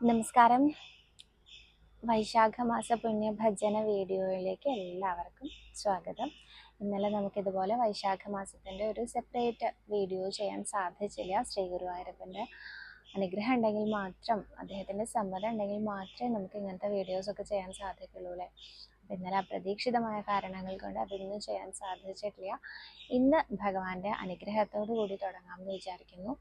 നമസ്കാരം. വൈശാഖമാസ പുണ്യഭജന വീഡിയോയിലേക്ക് എല്ലാവർക്കും സ്വാഗതം. ഇന്നലെ നമുക്കിതുപോലെ വൈശാഖ മാസത്തിന്റെ ഒരു സെപ്പറേറ്റ് വീഡിയോ ചെയ്യാൻ സാധിച്ചില്ല. ശ്രീ ഗുരുവായൂരപ്പന്റെ അനുഗ്രഹം ഉണ്ടെങ്കിൽ മാത്രം അദ്ദേഹത്തിന്റെ സമ്മതം ഉണ്ടെങ്കിൽ മാത്രമേ നമുക്ക് ഇങ്ങനത്തെ വീഡിയോസൊക്കെ ചെയ്യാൻ സാധിക്കുള്ളൂ അല്ലേ? ഇന്നലെ അപ്രതീക്ഷിതമായ കാരണങ്ങൾ കൊണ്ട് അതൊന്നും ചെയ്യാൻ സാധിച്ചിട്ടില്ല. ഇന്ന് ഭഗവാന്റെ അനുഗ്രഹത്തോടു കൂടി തുടങ്ങാമെന്ന് വിചാരിക്കുന്നു.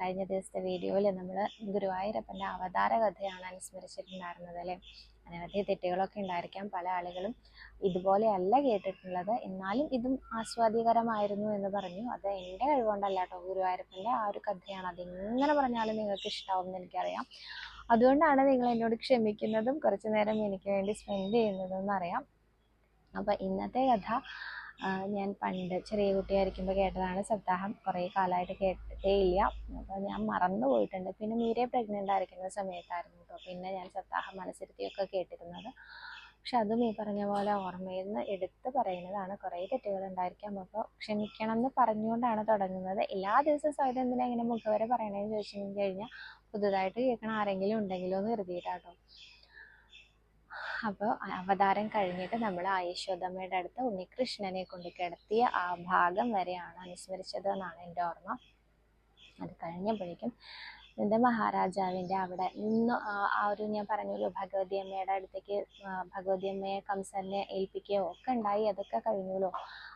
കഴിഞ്ഞ ദിവസത്തെ വീഡിയോയിൽ നമ്മൾ ഗുരുവായൂരപ്പന്റെ അവതാര കഥയാണ് അനുസ്മരിച്ചിട്ടുണ്ടായിരുന്നത് അല്ലേ? അനവധി തെറ്റുകളൊക്കെ ഉണ്ടായിരിക്കാം പല ആളുകളും. ഇതുപോലെയല്ല കേട്ടിട്ടുള്ളത്. എന്നാലും ഇതും ആസ്വാദികരമായിരുന്നു എന്ന് പറഞ്ഞു. അത് എന്റെ കഴിവുകൊണ്ടല്ല കേട്ടോ ഗുരുവായൂരപ്പന്റെ ആ ഒരു കഥയാണ്. അതെങ്ങനെ പറഞ്ഞാലും നിങ്ങൾക്ക് ഇഷ്ടമാവും എന്ന് എനിക്കറിയാം. അതുകൊണ്ടാണ് നിങ്ങൾ എന്നോട് ക്ഷമിക്കുന്നതും കുറച്ച് നേരം എനിക്ക് വേണ്ടി സ്പെൻഡ് ചെയ്യുന്നതും എന്നറിയാം അപ്പോൾ ഇന്നത്തെ കഥ ഞാൻ പണ്ട് ചെറിയ കുട്ടിയായിരിക്കുമ്പോൾ കേട്ടതാണ്. സപ്താഹം കുറേ കാലമായിട്ട് കേട്ടേ ഇല്ല അപ്പോൾ ഞാൻ മറന്നു പോയിട്ടുണ്ട്. പിന്നെ മീരെ പ്രഗ്നന്റ് ആയിരിക്കുന്ന സമയത്തായിരുന്നു കേട്ടോ പിന്നെ ഞാൻ സപ്താഹം മനസ്സിരുത്തിയൊക്കെ കേട്ടിരുന്നത്. പക്ഷെ അതും ഈ പറഞ്ഞ പോലെ ഓർമ്മയിൽ നിന്ന് എടുത്ത് പറയുന്നതാണ്. കുറേ തെറ്റുകൾ ഉണ്ടായിരിക്കാം. അപ്പോൾ ക്ഷമിക്കണം എന്ന് പറഞ്ഞുകൊണ്ടാണ് തുടങ്ങുന്നത്. എല്ലാ ദിവസവും സ്വയം എന്തിനാ ഇങ്ങനെ മുഖവരെ പറയണതെന്ന് ചോദിച്ചു കഴിഞ്ഞാൽ പുതുതായിട്ട് കേൾക്കണ ആരെങ്കിലും ഉണ്ടെങ്കിലോ എന്ന് കരുതിയിട്ടാട്ടോ അപ്പോൾ അവതാരം കഴിഞ്ഞിട്ട് നമ്മൾ യശോദമ്മയുടെ അടുത്ത് ഉണ്ണികൃഷ്ണനെ കൊണ്ട് കിടത്തിയ ആ ഭാഗം വരെയാണ് അനുസ്മരിച്ചത് എന്നാണ് എന്റെ ഓർമ്മ. അത് കഴിഞ്ഞപ്പോഴേക്കും എന്റെ മഹാരാജാവിന്റെ അവിടെ നിന്ന് ആ- ഒരു ഞാൻ പറഞ്ഞല്ലോ ഭഗവതി അമ്മയുടെ അടുത്തേക്ക് ഭഗവതി അമ്മയെ കംസനെ ഏൽപ്പിക്കുകയോ ഒക്കെ ഉണ്ടായി അതൊക്കെ കഴിഞ്ഞല്ലോ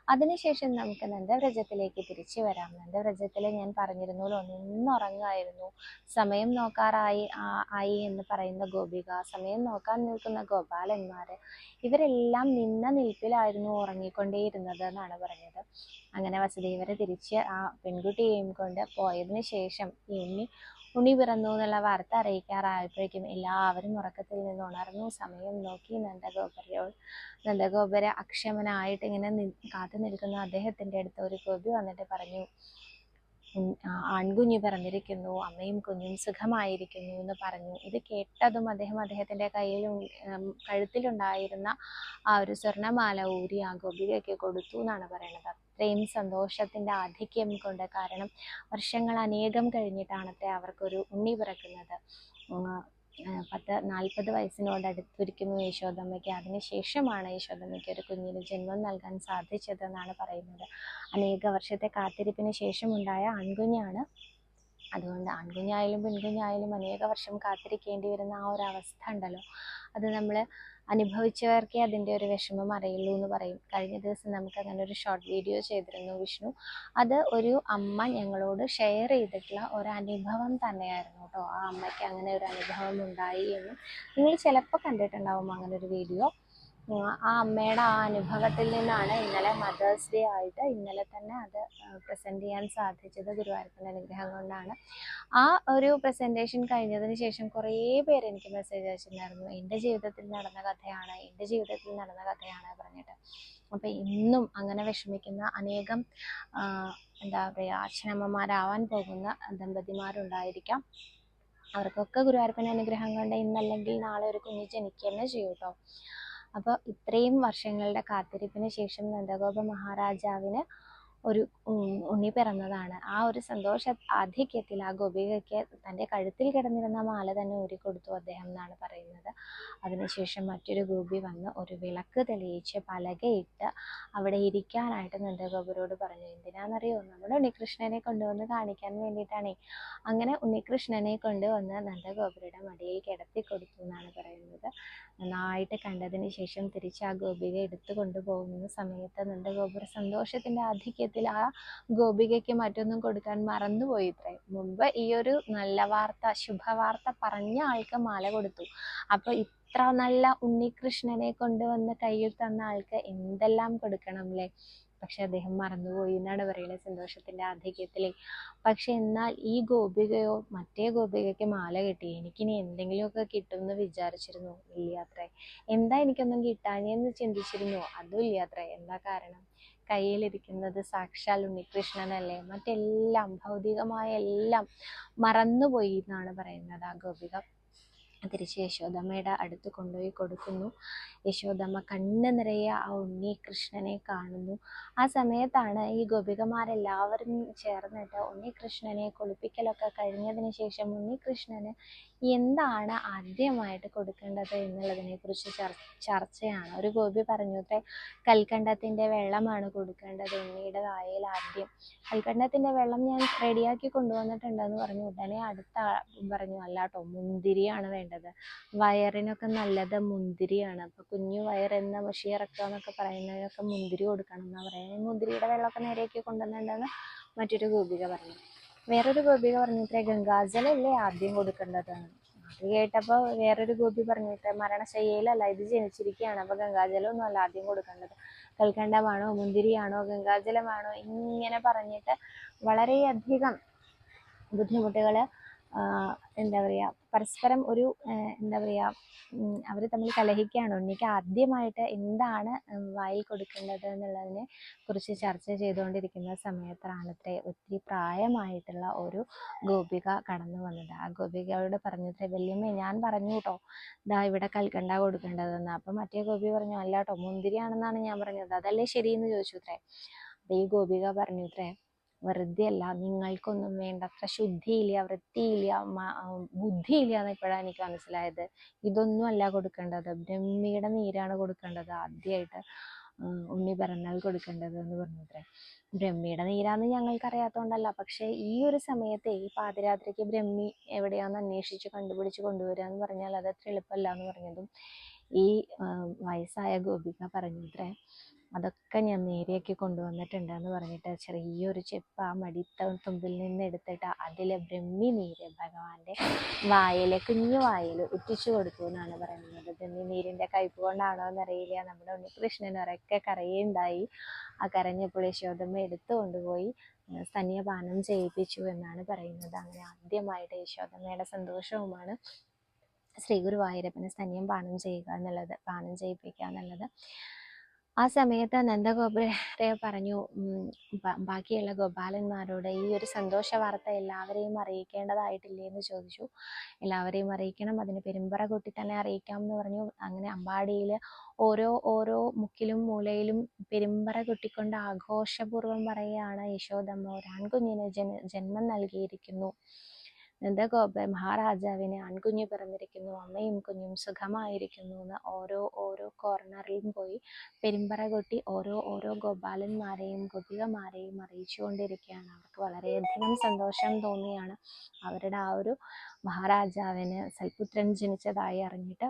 അതിനുശേഷം നമുക്ക് നന്ദവ്രജത്തിലേക്ക് തിരിച്ചു വരാം. നന്ദവ്രജത്തിൽ ഞാൻ പറഞ്ഞിരുന്നല്ലോ നിന്നുറങ്ങായിരുന്നു. സമയം നോക്കാറായി ആയി എന്ന് പറയുന്ന ഗോപിക സമയം നോക്കാൻ നിൽക്കുന്ന ഗോപാലന്മാര് ഇവരെല്ലാം നിന്ന നിൽപ്പിലായിരുന്നു ഉറങ്ങിക്കൊണ്ടേയിരുന്നത് എന്നാണ് പറഞ്ഞത്. അങ്ങനെ വസുദേവരെ തിരിച്ച് ആ പെൺകുട്ടിയെയും കൊണ്ട് പോയതിനു ശേഷം ഈ ഉണ്ണി പിറന്നു എന്നുള്ള വാർത്ത അറിയിക്കാറായപ്പോഴേക്കും എല്ലാവരും ഉറക്കത്തിൽ നിന്ന് ഉണർന്നു. സമയം നോക്കി നന്ദഗോപുരയോട് നന്ദഗോപുര അക്ഷമനായിട്ട് ഇങ്ങനെ കാത്തു നിൽക്കുന്ന. അദ്ദേഹത്തിന്റെ അടുത്ത് ഒരു ഗോപി വന്നിട്ട് പറഞ്ഞു ആൺകുഞ്ഞു പിറന്നിരിക്കുന്നു. അമ്മയും കുഞ്ഞും സുഖമായിരിക്കുന്നു എന്ന് പറഞ്ഞു. ഇത് കേട്ടതും അദ്ദേഹം അദ്ദേഹത്തിന്റെ കയ്യിൽ കഴുത്തിലുണ്ടായിരുന്ന ആ ഒരു സ്വർണമാല ഊരി ആ ഗോപികയ്ക്ക് കൊടുത്തു എന്നാണ് പറയുന്നത്. അത്രയും സന്തോഷത്തിന്റെ ആധിക്യം കൊണ്ട് കാരണം വർഷങ്ങൾ അനേകം കഴിഞ്ഞിട്ടാണത്തെ അവർക്കൊരു ഉണ്ണി പിറക്കുന്നത്. പത്ത് നാൽപ്പത് വയസ്സിനോട് അടുത്തിരിക്കുന്നു യശോദമ്മയ്ക്ക്. അതിനുശേഷമാണ് യശോദമ്മയ്ക്ക് ഒരു കുഞ്ഞിന് ജന്മം നൽകാൻ സാധിച്ചതെന്നാണ് പറയുന്നത്. അനേക വർഷത്തെ കാത്തിരിപ്പിന് ശേഷമുണ്ടായ ആൺകുഞ്ഞാണ്. അതുകൊണ്ട് ആൺകുഞ്ഞായാലും പെൺകുഞ്ഞായാലും അനേക വർഷം കാത്തിരിക്കേണ്ടി വരുന്ന ആ ഒരു അവസ്ഥ ഉണ്ടല്ലോ. അത് നമ്മൾ അനുഭവിച്ചവർക്കേ അതിന്റെ ഒരു വിഷമം അറിയുള്ളൂ എന്ന് പറയും. കഴിഞ്ഞ ദിവസം നമുക്ക് അങ്ങനെ ഒരു ഷോർട്ട് വീഡിയോ ചെയ്തിരുന്നു വിഷ്ണു. അത് ഒരു അമ്മ ഞങ്ങളോട് ഷെയർ ചെയ്തിട്ടുള്ള ഒരു അനുഭവം തന്നെയായിരുന്നു കേട്ടോ. ആ അമ്മയ്ക്ക് അങ്ങനെ ഒരു അനുഭവം ഉണ്ടായി എന്നും. നിങ്ങൾ ചിലപ്പോൾ കണ്ടിട്ടുണ്ടാവും അങ്ങനെ ഒരു വീഡിയോ ആ അമ്മയുടെ ആ അനുഭവത്തിൽ നിന്നാണ് ഇന്നലെ മദേഴ്സ് ഡേ ആയിട്ട് ഇന്നലെ തന്നെ അത് പ്രസന്റ് ചെയ്യാൻ സാധിച്ചത് ഗുരുവായൂരപ്പന്റെ അനുഗ്രഹം കൊണ്ടാണ്. ആ ഒരു പ്രസന്റേഷൻ കഴിഞ്ഞതിന് ശേഷം കുറേ പേര് എനിക്ക് മെസ്സേജ് അയച്ചിട്ടുണ്ടായിരുന്നു. എന്റെ ജീവിതത്തിൽ നടന്ന കഥയാണ് എന്റെ ജീവിതത്തിൽ നടന്ന കഥയാണ് പറഞ്ഞിട്ട്. അപ്പം ഇന്നും അങ്ങനെ വിഷമിക്കുന്ന അനേകം എന്താ പറയുക അച്ഛനമ്മമാരാവാൻ പോകുന്ന ദമ്പതിമാരുണ്ടായിരിക്കാം. അവർക്കൊക്കെ ഗുരുവായൂരപ്പന്റെ അനുഗ്രഹം കൊണ്ട് ഇന്നല്ലെങ്കിൽ നാളെ ഒരു കുഞ്ഞ് ജനിക്കുക തന്നെ ചെയ്യും കേട്ടോ അപ്പോൾ ഇത്രയും വർഷങ്ങളുടെ കാത്തിരിപ്പിന് ശേഷം നന്ദഗോപ മഹാരാജാവിന് ഒരു ഉണ്ണി പിറന്നതാണ്. ആ ഒരു സന്തോഷ ആധിക്യത്തിൽ ആ ഗോപികയ്ക്ക് തന്റെ കഴുത്തിൽ കിടന്നിരുന്ന മാല തന്നെ ഊരി കൊടുത്തു അദ്ദേഹം എന്നാണ് പറയുന്നത്. അതിനുശേഷം മറ്റൊരു ഗോപി വന്ന് ഒരു വിളക്ക് തെളിയിച്ച് പലകയിട്ട് അവിടെ ഇരിക്കാനായിട്ട് നന്ദഗോപുരോട് പറഞ്ഞു എന്തിനാണെന്നറിയോ നമ്മുടെ ഉണ്ണികൃഷ്ണനെ കൊണ്ടുവന്ന് കാണിക്കാൻ വേണ്ടിയിട്ടാണേ. അങ്ങനെ ഉണ്ണികൃഷ്ണനെ കൊണ്ടുവന്ന് നന്ദഗോപുരയുടെ മടിയിൽ കിടത്തി കൊടുത്തു എന്നാണ് പറയുന്നത്. നന്നായിട്ട് കണ്ടതിന് ശേഷം തിരിച്ച് ആ ഗോപിക എടുത്തു കൊണ്ടുപോകുന്ന സമയത്ത് നന്ദഗോപുര സന്തോഷത്തിന്റെ ആധിക്യത്തിൽ ആ ഗോപികയ്ക്ക് മറ്റൊന്നും കൊടുക്കാൻ മറന്നുപോയി ഇത്രേ മുമ്പ് ഈ ഒരു നല്ല വാർത്ത ശുഭവാർത്ത പറഞ്ഞ ആൾക്ക് മാല കൊടുത്തു. അപ്പൊ ഇത്ര നല്ല ഉണ്ണികൃഷ്ണനെ കൊണ്ടുവന്ന് കയ്യിൽ തന്ന ആൾക്ക് എന്തെല്ലാം കൊടുക്കണം അല്ലേ പക്ഷെ അദ്ദേഹം മറന്നുപോയി എന്നാണ് പറയുന്നത് സന്തോഷത്തിന്റെ ആധിക്യത്തിലെ. പക്ഷെ എന്നാൽ ഈ ഗോപികയോ മറ്റേ ഗോപികയ്ക്ക് മാല കിട്ടി. എനിക്കിനി എന്തെങ്കിലുമൊക്കെ കിട്ടും എന്ന് വിചാരിച്ചിരുന്നു ഇല്ലാത്രേ എന്താ എനിക്കൊന്നും കിട്ടാഞ്ഞെന്ന് ചിന്തിച്ചിരുന്നു. അതും ഇല്ലാത്രേ എന്താ കാരണം? കയ്യിലിരിക്കുന്നത് സാക്ഷാൽ ഉണ്ണികൃഷ്ണനല്ലേ മറ്റെല്ലാം ഭൗതികമായ എല്ലാം മറന്നുപോയി എന്നാണ് പറയുന്നത് ആ ഗോപിക. തിരിച്ച് യശോദമ്മയുടെ അടുത്ത് കൊണ്ടുപോയി കൊടുക്കുന്നു. യശോദമ്മ കണ്ണ് നിറയെ ആ ഉണ്ണികൃഷ്ണനെ കാണുന്നു. ആ സമയത്താണ് ഈ ഗോപികമാരെല്ലാവരും ചേർന്നിട്ട് ഉണ്ണികൃഷ്ണനെ കുളിപ്പിക്കലൊക്കെ കഴിഞ്ഞതിന് ശേഷം ഉണ്ണികൃഷ്ണന് എന്താണ് ആദ്യമായിട്ട് കൊടുക്കേണ്ടത് എന്നുള്ളതിനെ കുറിച്ച് ചർച്ചയാണ്. ഒരു ഗോപി പറഞ്ഞു അത്രേ കൽക്കണ്ടത്തിന്റെ വെള്ളമാണ് കൊടുക്കേണ്ടത് ഉണ്ണിയുടെ വായയിൽ ആദ്യം. കൽക്കണ്ടത്തിന്റെ വെള്ളം ഞാൻ റെഡിയാക്കി കൊണ്ടുവന്നിട്ടുണ്ടെന്ന് പറഞ്ഞു ഉടനെ അടുത്ത പറഞ്ഞു അല്ലാട്ടോ മുന്തിരിയാണ് വേണ്ടത്. വയറിനൊക്കെ നല്ലത് മുന്തിരിയാണ്. അപ്പൊ കുഞ്ഞു വയറെന്ന മഷിയിറക്കുക എന്നൊക്കെ പറയുന്നതിനൊക്കെ മുന്തിരി കൊടുക്കണം എന്നാ പറയുന്നത് മുന്തിരിയുടെ വെള്ളമൊക്കെ നേരെയാക്കി കൊണ്ടുവന്നിട്ടുണ്ടെന്ന് മറ്റൊരു ഗോപിക പറഞ്ഞു. വേറൊരു ഗോപിക ഗംഗാജലം ഗംഗാജലല്ലേ ആദ്യം കൊടുക്കേണ്ടത്? അത് കേട്ടപ്പോൾ വേറൊരു ഗോപി പറഞ്ഞിട്ട് മരണശയ്യയിലല്ല ഇത് ജനിച്ചിരിക്കുകയാണ് അപ്പോൾ ഗംഗാജലം ഒന്നും അല്ല ആദ്യം കൊടുക്കേണ്ടത്. കൽക്കണ്ടമാണോ മുന്തിരിയാണോ ഗംഗാജലമാണോ ഇങ്ങനെ പറഞ്ഞിട്ട് വളരെയധികം ബുദ്ധിമുട്ടുകൾ എന്താ പറയുക പരസ്പരം ഒരു എന്താ പറയുക അവർ തമ്മിൽ കലഹിക്കുകയാണ്? ഉണ്ണിക്ക് ആദ്യമായിട്ട് എന്താണ് വായിൽ കൊടുക്കേണ്ടത് എന്നുള്ളതിനെ കുറിച്ച് ചർച്ച ചെയ്തുകൊണ്ടിരിക്കുന്ന സമയത്താണ് അത്രേ ഒത്തിരി പ്രായമായിട്ടുള്ള ഒരു ഗോപിക കടന്നു വന്നത്. ആ ഗോപികയോട് പറഞ്ഞത്രേ വല്യമ്മേ ഞാൻ പറഞ്ഞു കേട്ടോ ഇതാ ഇവിടെ കൽക്കണ്ട കൊടുക്കേണ്ടതെന്ന്. അപ്പം മറ്റേ ഗോപി പറഞ്ഞു അല്ല കേട്ടോ മുന്തിരിയാണെന്നാണ് ഞാൻ പറഞ്ഞത്. അതല്ലേ ശരിയെന്ന് ചോദിച്ചു അത്രേ അപ്പം ഈ ഗോപിക പറഞ്ഞു അത്രേ വെറുതെ അല്ല നിങ്ങൾക്കൊന്നും വേണ്ടത്ര ശുദ്ധിയില്ല വൃത്തിയില്ല ബുദ്ധിയില്ല എന്ന് ഇപ്പോഴാണ് എനിക്ക് മനസ്സിലായത്. ഇതൊന്നും അല്ല കൊടുക്കേണ്ടത്. ബ്രഹ്മിയുടെ നീരാണ് കൊടുക്കേണ്ടത് ആദ്യമായിട്ട് ഉണ്ണി പറഞ്ഞാൽ കൊടുക്കേണ്ടത് എന്ന് പറഞ്ഞത്രേ. ബ്രഹ്മിയുടെ നീരാന്ന് ഞങ്ങൾക്ക് അറിയാത്തതുകൊണ്ടല്ല പക്ഷെ ഈ ഒരു സമയത്ത് ഈ പാതിരാത്രിക്ക് ബ്രഹ്മി എവിടെയാന്ന് അന്വേഷിച്ച് കണ്ടുപിടിച്ച് കൊണ്ടുവരിക എന്ന് പറഞ്ഞാൽ അത് എളുപ്പമല്ല എന്ന് പറഞ്ഞതും ഈ വയസ്സായ ഗോപിക പറഞ്ഞത്രേ. അതൊക്കെ ഞാൻ നേരെയാക്കി കൊണ്ടുവന്നിട്ടുണ്ട് എന്ന് പറഞ്ഞിട്ട് ചെറിയൊരു ചെപ്പ് ആ മടിത്ത തുമ്പിൽ നിന്ന് എടുത്തിട്ട് അതിലെ ബ്രഹ്മി നീര് ഭഗവാന്റെ വായലെ കുഞ്ഞു വായൽ ഉറ്റിച്ചു കൊടുത്തു എന്നാണ് പറയുന്നത്. ബ്രഹ്മി നീരിന്റെ കയ്പ് കൊണ്ടാണോ എന്നറിയില്ല നമ്മുടെ ഉണ്ണികൃഷ്ണൻ ഒരൊക്കെ കരയുണ്ടായി. ആ കരഞ്ഞപ്പോൾ യശോദമ്മ എടുത്തു കൊണ്ടുപോയി സ്തന്യപാനം ചെയ്യിപ്പിച്ചു എന്നാണ് പറയുന്നത്. അങ്ങനെ ആദ്യമായിട്ട് യശോദമ്മയുടെ സന്തോഷവുമാണ് ശ്രീ ഗുരുവായൂരപ്പനെ സ്തന്യം പാനം ചെയ്യുക എന്നുള്ളത് പാനം ചെയ്യിപ്പിക്കുക എന്നുള്ളത്. ആ സമയത്ത് നന്ദഗോപരെ പറഞ്ഞു ബാക്കിയുള്ള ഗോപാലന്മാരോട് ഈ ഒരു സന്തോഷ വാർത്ത എല്ലാവരെയും അറിയിക്കേണ്ടതായിട്ടില്ലേ? എന്ന് ചോദിച്ചു. എല്ലാവരെയും അറിയിക്കണം അതിന് പെരുമ്പറ കൂട്ടി തന്നെ അറിയിക്കാം എന്ന് പറഞ്ഞു. അങ്ങനെ അമ്പാടിയിൽ ഓരോ ഓരോ മുക്കിലും മൂലയിലും പെരുമ്പറ കൊട്ടിക്കൊണ്ട് ആഘോഷപൂർവം പറയുകയാണ് യശോദമ്മ. ഒരാൺകുഞ്ഞിന് ജന ജന്മം നൽകിയിരിക്കുന്നു. നന്ദഗോപ മഹാരാജാവിന് ആൺകുഞ്ഞ് പിറന്നിരിക്കുന്നു അമ്മയും കുഞ്ഞും സുഖമായിരിക്കുന്നു എന്ന് ഓരോ ഓരോ കോർണറിലും പോയി പെരുമ്പറ കൊട്ടി ഓരോ ഓരോ ഗോപാലന്മാരെയും ഗോപികമാരെയും അറിയിച്ചുകൊണ്ടിരിക്കുകയാണ്. അവർക്ക് വളരെയധികം സന്തോഷം തോന്നിയാണ് അവരുടെ ആ ഒരു മഹാരാജാവിന് സൽപുത്രൻ ജനിച്ചതായി അറിഞ്ഞിട്ട്.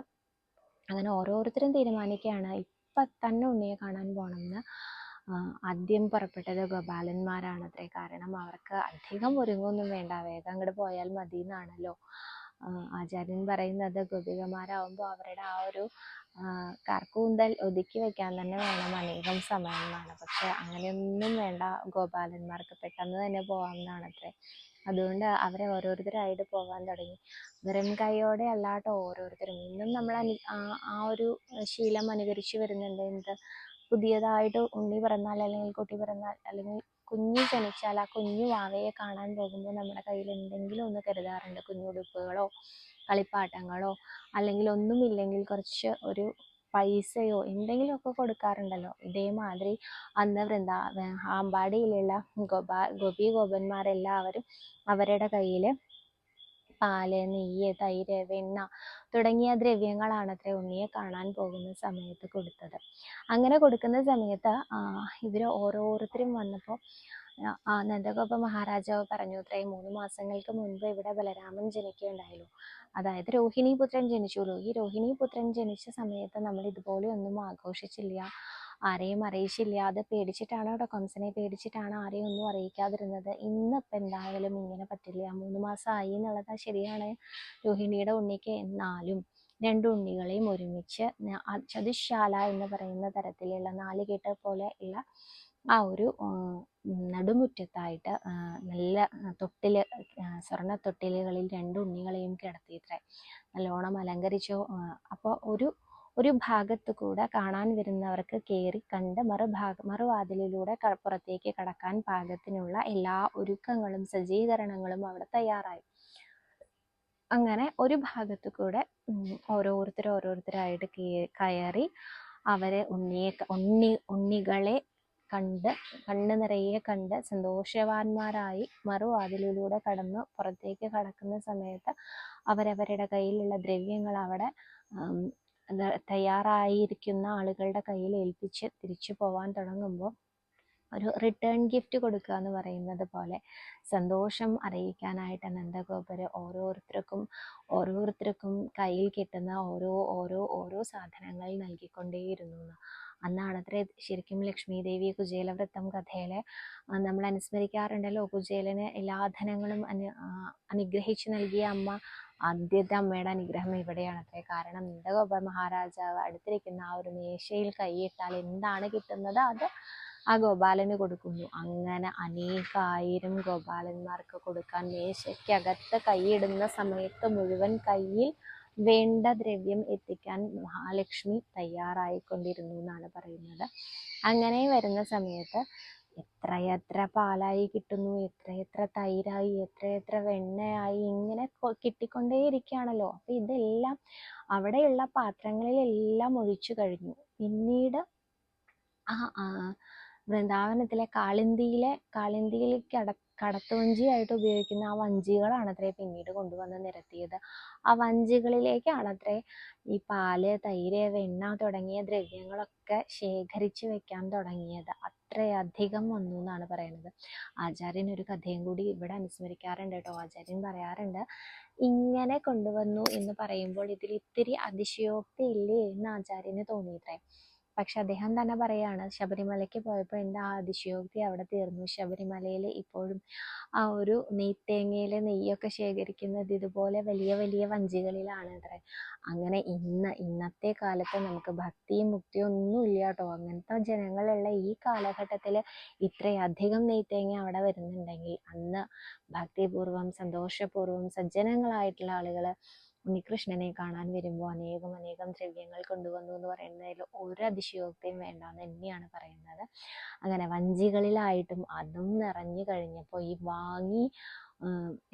അങ്ങനെ ഓരോരുത്തരും തീരുമാനിക്കുകയാണ് ഇപ്പം തന്നെ ഉണ്ണിയെ കാണാൻ പോകണമെന്ന്. ആദ്യം പുറപ്പെട്ടത് ഗോപാലന്മാരാണത്രേ കാരണം അവർക്ക് അധികം ഒരുങ്ങൊന്നും വേണ്ട. വേഗം അങ്ങോട്ട് പോയാൽ മതി എന്നാണല്ലോ ആചാര്യൻ പറയുന്നത് ഗോപികമാരാവുമ്പോൾ അവരുടെ ആ ഒരു കർക്കൂന്തൽ ഒതുക്കി വെക്കാൻ തന്നെ വേണം. അനേകം സമയമാണ് പക്ഷെ അങ്ങനെയൊന്നും വേണ്ട. ഗോപാലന്മാർക്ക് പെട്ടെന്ന് തന്നെ പോകാമെന്നാണ് അതുകൊണ്ട് അവരെ ഓരോരുത്തരായിട്ട് പോകാൻ തുടങ്ങി. വെറും കൈയോടെ അല്ലാട്ടോ ഓരോരുത്തരും. ഇന്നും നമ്മൾ അനു ആ ഒരു ശീലം അനുകരിച്ചു വരുന്നുണ്ട്. എന്ത്? പുതിയതായിട്ട് ഉണ്ണി പിറന്നാൽ അല്ലെങ്കിൽ കുട്ടി പിറന്നാൽ അല്ലെങ്കിൽ കുഞ്ഞ് ജനിച്ചാൽ ആ കുഞ്ഞു വാവയെ കാണാൻ പോകുമ്പോൾ നമ്മുടെ കയ്യിൽ എന്തെങ്കിലും ഒന്ന് കരുതാറുണ്ട്. കുഞ്ഞുടുപ്പുകളോ കളിപ്പാട്ടങ്ങളോ അല്ലെങ്കിൽ ഒന്നുമില്ലെങ്കിൽ കുറച്ച് ഒരു പൈസയോ എന്തെങ്കിലുമൊക്കെ കൊടുക്കാറുണ്ടല്ലോ. ഇതേമാതിരി അന്ന് വൃന്ദാ ആമ്പാടിയിലുള്ള ഗോപാ ഗോപി ഗോപന്മാരെല്ലാവരും അവരുടെ കയ്യിൽ പാൽ നെയ്യ് തൈര് വെണ്ണ തുടങ്ങിയ ദ്രവ്യങ്ങളാണത്രേ ഉണ്ണിയെ കാണാൻ പോകുന്ന സമയത്ത് കൊടുത്തത്. അങ്ങനെ കൊടുക്കുന്ന സമയത്ത് ഇവർ ഓരോരുത്തരും വന്നപ്പോൾ ആ നന്ദഗോപ മഹാരാജാവ് പറഞ്ഞു അത്രേ മൂന്ന് മാസങ്ങൾക്ക് മുൻപ് ഇവിടെ ബലരാമൻ ജനിക്കുകയുണ്ടായല്ലോ. അതായത് രോഹിണി പുത്രൻ ജനിച്ചുല്ലോ ഈ രോഹിണി പുത്രൻ ജനിച്ച സമയത്ത് നമ്മൾ ഇതുപോലെ ഒന്നും ആഘോഷിച്ചില്ല. ആരെയും അറിയിച്ചില്ലാതെ പേടിച്ചിട്ടാണ് കേട്ടോ കംസനെ പേടിച്ചിട്ടാണ് ആരെയും ഒന്നും അറിയിക്കാതിരുന്നത്? ഇന്നിപ്പോൾ എന്തായാലും ഇങ്ങനെ പറ്റില്ല. മൂന്ന് മാസമായി എന്നുള്ളത് ശരിയാണ്. രോഹിണിയുടെ ഉണ്ണിക്ക് എന്നാലും രണ്ട് ഉണ്ണികളെയും ഒരുമിച്ച് ചതുശാല എന്ന് പറയുന്ന തരത്തിലുള്ള നാലുകെട്ട് പോലെ ഉള്ള ആ ഒരു നടുമുറ്റത്തായിട്ട് നല്ല തൊട്ടിൽ സ്വർണ തൊട്ടിലുകളിൽ രണ്ട് ഉണ്ണികളെയും കിടത്തിയിത്രേ നല്ലോണം അലങ്കരിച്ചു. അപ്പോൾ ഒരു ഒരു ഭാഗത്തു കൂടെ കാണാൻ വരുന്നവർക്ക് കയറി കണ്ട് മറുഭാഗ മറുവാതിലിലൂടെ പുറത്തേക്ക് കടക്കാൻ പാകത്തിനുള്ള എല്ലാ ഒരുക്കങ്ങളും സജ്ജീകരണങ്ങളും അവിടെ തയ്യാറായി. അങ്ങനെ ഒരു ഭാഗത്തു കൂടെ ഓരോരുത്തർ ഓരോരുത്തരായിട്ട് കയറി അവരെ ഉണ്ണിയെ ഉണ്ണി ഉണ്ണികളെ കണ്ട് കണ്ണ് നിറയെ കണ്ട് സന്തോഷവാന്മാരായി മറുവാതിലൂടെ കടന്ന് പുറത്തേക്ക് കടക്കുന്ന സമയത്ത് അവരവരുടെ കയ്യിലുള്ള ദ്രവ്യങ്ങൾ അവിടെ തയ്യാറായിരിക്കുന്ന ആളുകളുടെ കയ്യിൽ ഏൽപ്പിച്ച് തിരിച്ചു പോവാൻ തുടങ്ങുമ്പോൾ ഒരു റിട്ടേൺ ഗിഫ്റ്റ് കൊടുക്കുക എന്ന് പറയുന്നത് പോലെ സന്തോഷം അറിയിക്കാനായിട്ട് നന്ദഗോപര് ഓരോരുത്തർക്കും ഓരോരുത്തർക്കും കയ്യിൽ കിട്ടുന്ന ഓരോ ഓരോ ഓരോ സാധനങ്ങൾ നൽകിക്കൊണ്ടേയിരുന്നു. അന്നാണ് അത്ര ശരിക്കും ലക്ഷ്മി ദേവി കുചേലവൃത്തം കഥയിലെ നമ്മൾ അനുസ്മരിക്കാറുണ്ടല്ലോ കുചേലന് എല്ലാ ധനങ്ങളും അനു അനുഗ്രഹിച്ചു നൽകിയ അമ്മ ആദ്യത്തെ അമ്മയുടെ അനുഗ്രഹം ഇവിടെയാണ്. അത്രേ കാരണം നന്ദഗോപ മഹാരാജാവ് അടുത്തിരിക്കുന്ന ആ ഒരു മേശയിൽ കൈയിട്ടാൽ എന്താണ് കിട്ടുന്നത്? അത് ആ ഗോപാലന് കൊടുക്കുന്നു. അങ്ങനെ അനേകായിരം ഗോപാലന്മാർക്ക് കൊടുക്കാൻ മേശയ്ക്കകത്ത് കൈയിടുന്ന സമയത്ത് മുഴുവൻ കയ്യിൽ വേണ്ട ദ്രവ്യം എത്തിക്കാൻ മഹാലക്ഷ്മി തയ്യാറായിക്കൊണ്ടിരുന്നു എന്നാണ് പറയുന്നത്. അങ്ങനെ വരുന്ന സമയത്ത് എത്രയെത്ര പാലായി കിട്ടുന്നു എത്രയെത്ര തൈരായി എത്രയെത്ര വെണ്ണയായി ഇങ്ങനെ കിട്ടിക്കൊണ്ടേയിരിക്കുകയാണല്ലോ. അപ്പൊ ഇതെല്ലാം അവിടെയുള്ള പാത്രങ്ങളിലെല്ലാം ഒഴിച്ചു കഴിഞ്ഞു. പിന്നീട് ആ വൃന്ദാവനത്തിലെ കാളിന്തിയിലെ കാളിന്തിയിലേക്ക് കടത്തുവഞ്ചിയായിട്ട് ഉപയോഗിക്കുന്ന ആ വഞ്ചികളാണ് അത്രേ പിന്നീട് കൊണ്ടുവന്ന് നിരത്തിയത്. ആ വഞ്ചികളിലേക്കാണ് അത്രേ ഈ പാൽ തൈര് വെണ്ണ തുടങ്ങിയ ദ്രവ്യങ്ങളൊക്കെ ശേഖരിച്ച് വെക്കാൻ തുടങ്ങിയത്. അത്രയധികം വന്നു എന്നാണ് പറയുന്നത് ആചാര്യൻ ഒരു കഥയും കൂടി ഇവിടെ അനുസ്മരിക്കാറുണ്ട് കേട്ടോ. ആചാര്യൻ പറയാറുണ്ട് ഇങ്ങനെ കൊണ്ടുവന്നു എന്ന് പറയുമ്പോൾ ഇതിൽ ഇത്തിരി അതിശയോക്തി ഇല്ലേ? എന്ന് ആചാര്യന് തോന്നിയിത്രേ. പക്ഷെ അദ്ദേഹം തന്നെ പറയാണ് ശബരിമലയ്ക്ക് പോയപ്പോൾ എന്റെ ആ അതിശയോക്തി അവിടെ തീർന്നു. ശബരിമലയിൽ ഇപ്പോഴും ആ ഒരു നെയ്ത്തേങ്ങയിലെ നെയ്യൊക്കെ ശേഖരിക്കുന്നത് ഇതുപോലെ വലിയ വലിയ വഞ്ചികളിലാണ് അത്രേ. അങ്ങനെ ഇന്ന് ഇന്നത്തെ കാലത്ത് നമുക്ക് ഭക്തിയും മുക്തിയും ഒന്നും ഇല്ല കേട്ടോ. അങ്ങനത്തെ ജനങ്ങളുള്ള ഈ കാലഘട്ടത്തിൽ ഇത്രയധികം നെയ്ത്തേങ്ങ അവിടെ വരുന്നുണ്ടെങ്കിൽ അന്ന് ഭക്തിപൂർവം സന്തോഷപൂർവം സജ്ജനങ്ങളായിട്ടുള്ള ആളുകൾ ഉണ്ണികൃഷ്ണനെ കാണാൻ വരുമ്പോൾ അനേകം അനേകം ദ്രവ്യങ്ങൾ കൊണ്ടുവന്നു എന്ന് പറയുന്നതിൽ ഒരു അതിശയോക്തിയും വേണ്ട എന്ന് തന്നെയാണ് പറയുന്നത്. അങ്ങനെ വഞ്ചികളിലായിട്ടും അതും നിറഞ്ഞു കഴിഞ്ഞപ്പോൾ ഈ വാങ്ങി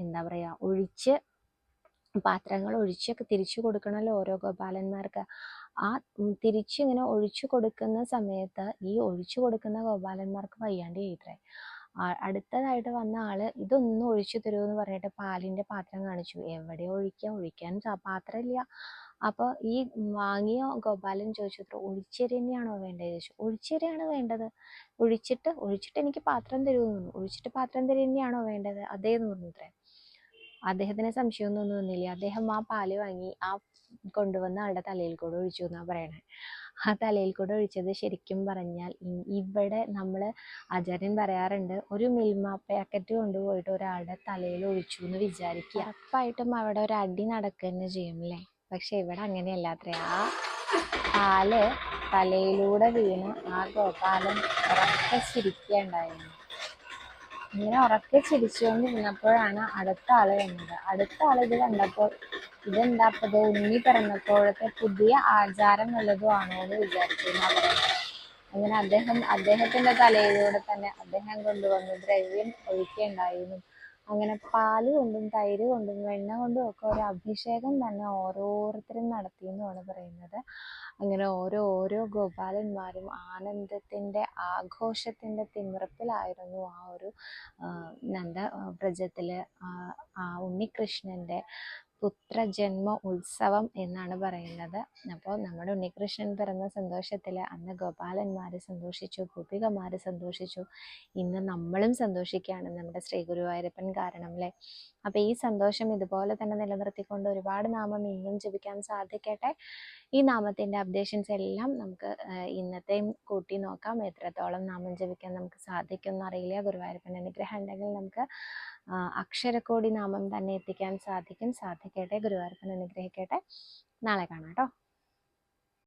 എന്താ പറയുക ഒഴിച്ച് പാത്രങ്ങൾ ഒഴിച്ചൊക്കെ തിരിച്ചു കൊടുക്കണമല്ലോ ഓരോ ഗോപാലന്മാർക്ക്. ആ തിരിച്ചിങ്ങനെ ഒഴിച്ചു കൊടുക്കുന്ന സമയത്ത് ഈ ഒഴിച്ചു കൊടുക്കുന്ന ഗോപാലന്മാർക്ക് വയ്യാണ്ട് ചെയ്തേ അടുത്തതായിട്ട് വന്ന ആൾ ഇതൊന്നും ഒഴിച്ചു തരുമെന്ന് പറഞ്ഞിട്ട് പാലിന്റെ പാത്രം കാണിച്ചു. എവിടെ ഒഴിക്കുക ഒഴിക്കാൻ പാത്രമില്ല. അപ്പോൾ ഈ വാങ്ങിയ? ഗോപാലൻ ചോദിച്ചു. ഒഴിച്ചരി തന്നെയാണോ വേണ്ടത്? ചോദിച്ചു. ഒഴിച്ചരിയാണ് വേണ്ടത്. ഒഴിച്ചിട്ട് ഒഴിച്ചിട്ട് എനിക്ക് പാത്രം തരുമെന്ന് ഒഴിച്ചിട്ട് പാത്രം തരി തന്നെയാണോ വേണ്ടത്? അതേന്ന് പറഞ്ഞത്രേ അദ്ദേഹത്തിന് സംശയമൊന്നും തോന്നിയില്ല അദ്ദേഹം ആ പാൽ വാങ്ങി ആ കൊണ്ടുവന്ന ആളുടെ തലയിൽ കൂടെ ഒഴിച്ചു എന്നാ പറയണേ. ആ തലയിൽ കൂടെ ഒഴിച്ചത് ശരിക്കും പറഞ്ഞാൽ ഇവിടെ നമ്മൾ ആചാര്യൻ പറയാറുണ്ട് ഒരു മിൽമ പാക്കറ്റ് കൊണ്ടുപോയിട്ട് ഒരാളുടെ തലയിൽ ഒഴിച്ചു എന്ന് വിചാരിക്കുക ഉറപ്പായിട്ടും അവിടെ ഒരു അടി നടക്കുക തന്നെ ചെയ്യും അല്ലേ പക്ഷെ ഇവിടെ അങ്ങനെയല്ല. അത്ര ആ പാൽ തലയിലൂടെ വീണ് ആ ഗോപാലൻ ഉറക്കെ ചിരിക്കുകയുണ്ടായിരുന്നു ഇങ്ങനെ ഉറക്കെ ചിരിച്ചുകൊണ്ടിരുന്നപ്പോഴാണ് അടുത്ത ആൾ വന്നത് അടുത്ത ആൾ ഇത് കണ്ടപ്പോൾ ഇതെന്താപ്പത്? ഉണ്ണി പിറന്നപ്പോഴത്തെ പുതിയ ആചാരം ആണോ എന്ന് വിചാരിച്ചു അങ്ങനെ അദ്ദേഹം അദ്ദേഹത്തിന്റെ തലയിലൂടെ തന്നെ അദ്ദേഹം കൊണ്ടുവന്ന് ദ്രവ്യം ഒഴിക്കുകയുണ്ടായിരുന്നു അങ്ങനെ പാൽ കൊണ്ടും തൈര് കൊണ്ടും വെണ്ണ കൊണ്ടും ഒക്കെ ഒരു അഭിഷേകം തന്നെ ഓരോരുത്തരും നടത്തി എന്നാണ് പറയുന്നത്. അങ്ങനെ ഓരോ ഓരോ ഗോപാലന്മാരും ആനന്ദത്തിന്റെ ആഘോഷത്തിന്റെ തിമിറപ്പിലായിരുന്നു ആ ഒരു നന്ദ വ്രജത്തിൽ ആ ഉണ്ണികൃഷ്ണന്റെ പുത്രജന്മ ഉത്സവം എന്നാണ് പറയുന്നത്. അപ്പോൾ നമ്മുടെ ഉണ്ണികൃഷ്ണൻ പിറന്ന സന്തോഷത്തിൽ അന്ന് ഗോപാലന്മാർ സന്തോഷിച്ചു ഗോപികമാർ സന്തോഷിച്ചു. ഇന്ന് നമ്മളും സന്തോഷിക്കുകയാണ് നമ്മുടെ ശ്രീ ഗുരുവായൂരപ്പൻ കാരണം അല്ലേ? അപ്പോൾ ഈ സന്തോഷം ഇതുപോലെ തന്നെ നിലനിർത്തിക്കൊണ്ട് ഒരുപാട് നാമം ഇന്നും ജപിക്കാൻ സാധിക്കട്ടെ. ഈ നാമത്തിന്റെ അപ്ഡേഷൻസ് എല്ലാം നമുക്ക് ഇന്നത്തെയും കൂട്ടി നോക്കാം. എത്രത്തോളം നാമം ജപിക്കാൻ നമുക്ക് സാധിക്കും എന്നറിയില്ല ഗുരുവായൂരപ്പൻ അനുഗ്രഹം ഉണ്ടെങ്കിൽ നമുക്ക് അക്ഷരക്കോടി നാമം തന്നെ എത്തിക്കാൻ സാധിക്കും. സാധിക്കട്ടെ ഗുരുവായൂരപ്പൻ അനുഗ്രഹിക്കട്ടെ. നാളെ കാണാം കേട്ടോ.